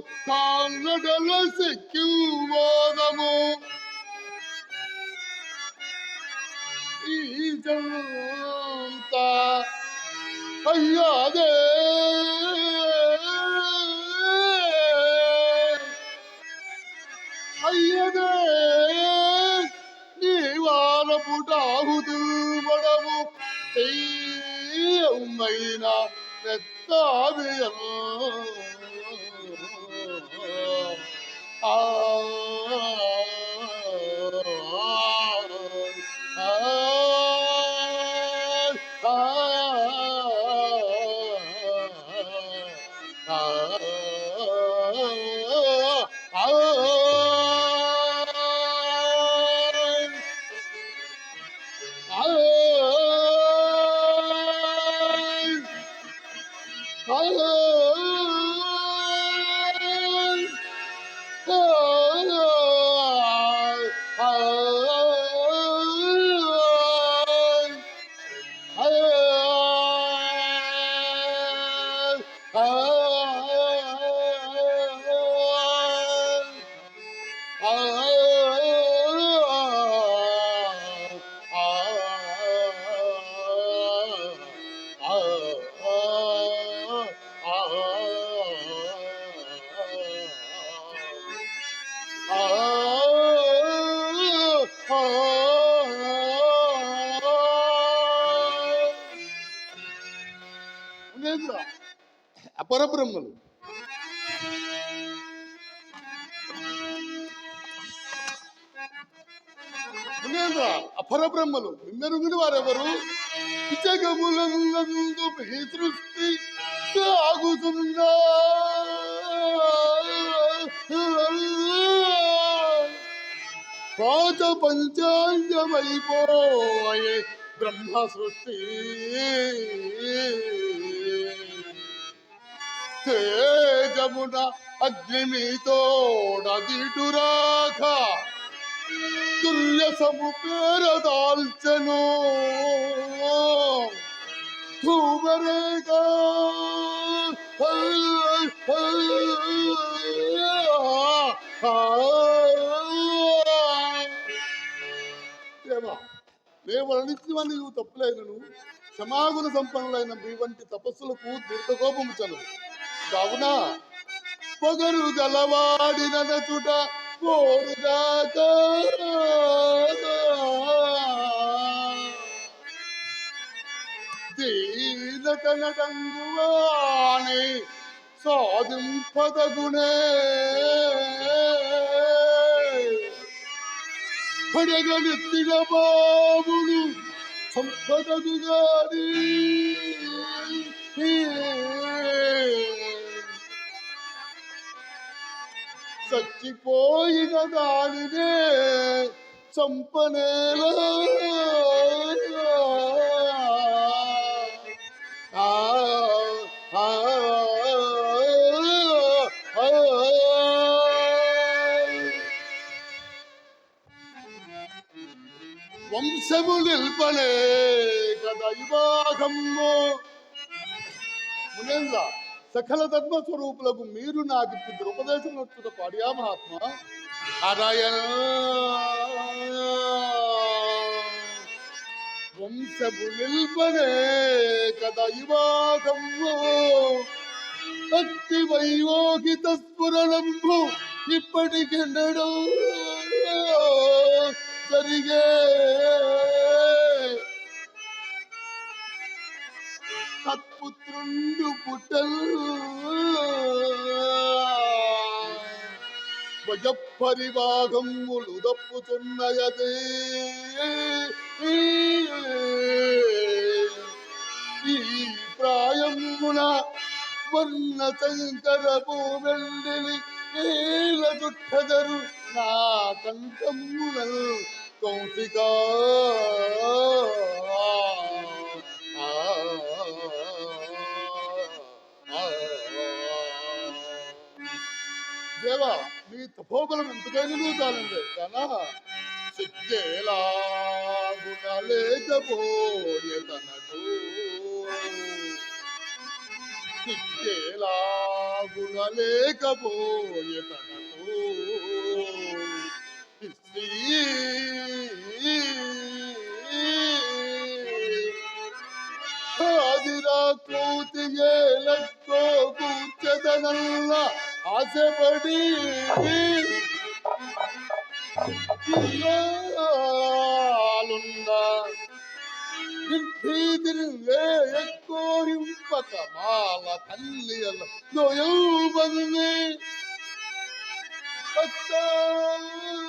కాళ్ళడల సెక్కివాదము ఈ జంత అయ్యాదే. అయ్యదే. నీ వారపుటాహుదు మడము చెయ్యమైన నెత్తావియను 哦。అపరబ్రహ్మలు. అపరబ్రహ్మలు. నిన్నరుగుని వారెవరు? పిచగములందు సృష్టి సాగుతుందా? పాత పంచాంగమైపోయే బ్రహ్మ సృష్టి. తేజమున అగ్నిమీతోడదిటురాక తుల్య సముపేర దాల్చెను ధూమరేగా దేవా లేవరణించివని నువ్వు తప్పులైనను. క్షమాగుణ సంపన్నులైన మీ వంటి తపస్సులకు దీర్ఘకోపము చదువు కావున పొగరు గలవాడిన చుట కోరుగాక దీనతనడంగువాణి సాధింపదగునే పడగనెత్తిన బాబులు సంపదగు గాని చచ్చిపోయిన దానినే చంపనేలా ఆ, ఆ, ఆ, వంశము నిల్పనే కదా వివాహము మునేంద్ర సకల ధర్మ స్వరూపులకు మీరు నాకు ఇప్పుడు ఉపదేశం వచ్చుట పాడియా మహాత్మ. నారాయణ. వంశము నిల్పనే కదా వివాహము భక్తి వైయోగిత స్ఫురణంబు ఇప్పటికెన్నడో జరిగే సత్పుత్రుండు పుట్టల్ ఈ ప్రాయమున వర్ణ శంకరపు వెల్లిని ఏల దుఃఖదరు నా కంఠమున కౌశికా. దేవా మీ తపోబలం ఎంతకైనా చాలండి. కానా సిగ్గేలా గుణలేకపోయే తనకు సిక్కేలాగునలేకపోయే ఆదిరా ఆశపడి ఇల్లాలుందా మాల తల్లి అల్ల నోయౌబల్లి అత్తాద్వయంబో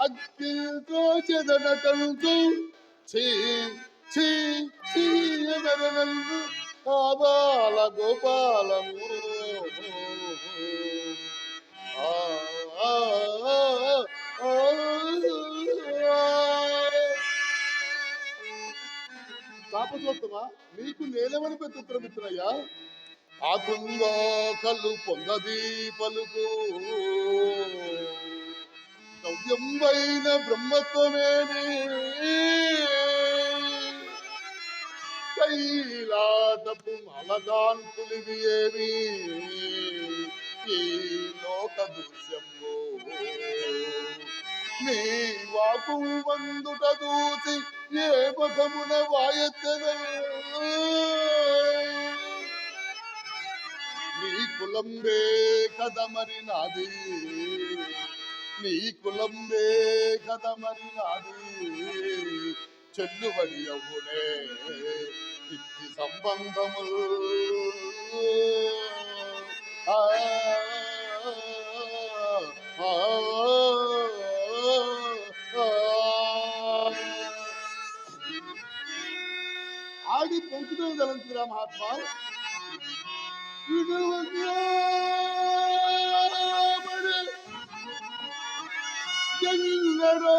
అగ్గితో చెదనటంతో ఛీ ఎదరనందు ఆబాల గోపాలము ఆ ఆ తాపసోత్తమా నీకు నేలవని పెట్టుత్తరం ఆకుందో కళ్ళు పొందది పలుకు. గవ్యంబైన బ్రహ్మత్వమేనే కైలాసపు మలదాంతులివి ఏవి ఈ లోక దృశ్యము నీ వాకు వందుట దూసి ఏ ముఖమున వాయత్తద నీ కులంబే కదమరి నాది. నీ కులంబే కదమరి నాది. చెల్లుబడి అవునే ఇట్టి సంబంధములు ఆ, ఆ, ఆ, ఆడి పొంకుతో తలంతురా మహాత్మా విడువగామని ఎన్నడో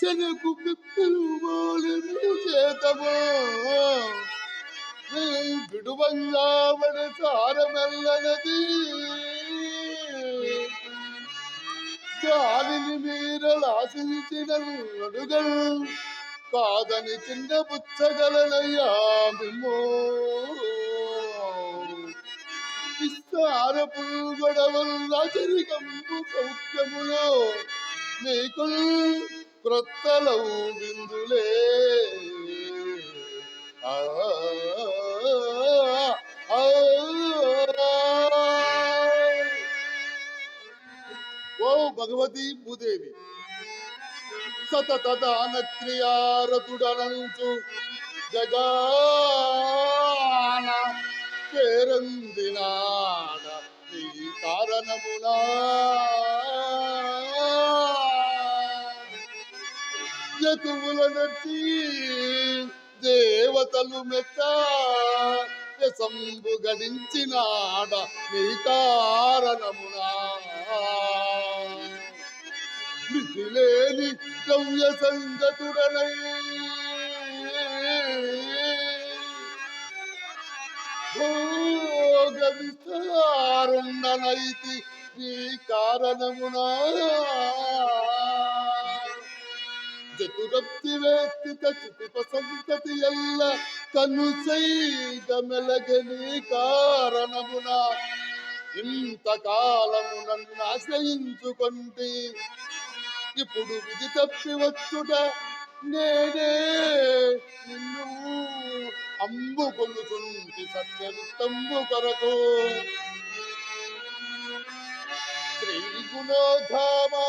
చెనకు పిప్పులు చేతము. విడువంగామని సారమెల్లనది గాలిని మీరలాశించిన అడుగలు కాదని చిన్న పుచ్చగలనయ్యా మిమ్మో. విస్తారపు గొడవలు చరికంపు సౌఖ్యములో మీకు క్రొత్తలవు బిందులే ఓ భగవతి భూదేవి సతత దాన జగాన పేరందినాడ ఈ కారణమునా. యతువుల నచ్చి దేవతలు మెచ్చ సంబు గడించినాడ నీ మితిలేని ద్రవ్య సంగతుడనై. భోగ విస్తారుండనైతి నీ కారణమునా. చతురప్తి వేత్తిత చితిప సంతతి ఎల్ల కనుసైగ మెలగని కారణమున. ఇంతకాలము నన్ను ఆశ్రయించుకొంటి. ఇప్పుడు విధి తప్పి వచ్చుట నేనే నిన్ను అంబు కొలుచుంటి సత్యవిత్తంబు కొరకు. శ్రీ గుణోధామా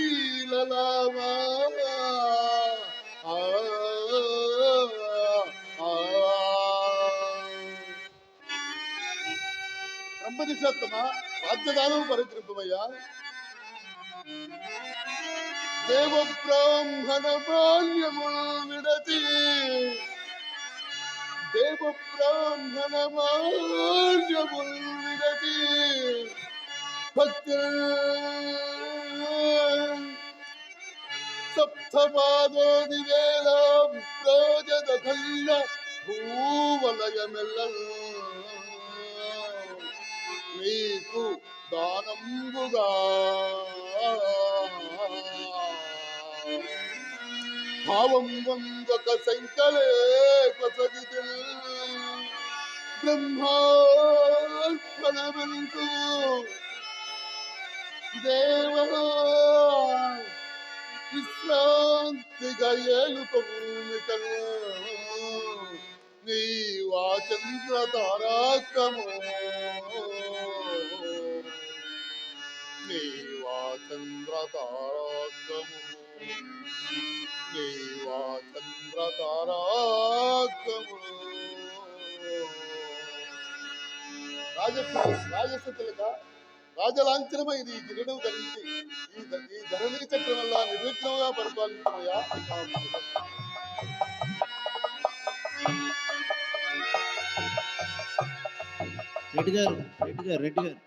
రాజ్యలక్ష్మీలలామా ఆ, ఆ, బ్రహ్మదిశోత్తమ రాజ్యదానం పరికృతమయ్యా దేవ బ్రాహ్మణ మాన్యముల్ విడతి దేవ బ్రాహ్మణ మాన్యముల్ విడతి భక్తి. సప్తపాదోది వేళ ప్రోజద దానంబుగా. భావం వందక సంకలే కొసగిదిల్ బ్రహ్మార్పణమంతు దేవా విశ్రాంతిగా ఏలుకొమ్మికను నీ వాచంద్ర తారాకము నీ వాచంద్ర తారాకము నీ వాచంద్ర తారాకము రాజస్వ రాజస్వతులక రాజలాంఛనమైన ఈ కిరీటం ధరించి ఈ ఈ ధరణి చక్రం వల్ల నిర్విఘ్నంగా పరిపాలించమయ్యా రెడ్డి గారు రెడ్డి గారు రెడ్డి గారు.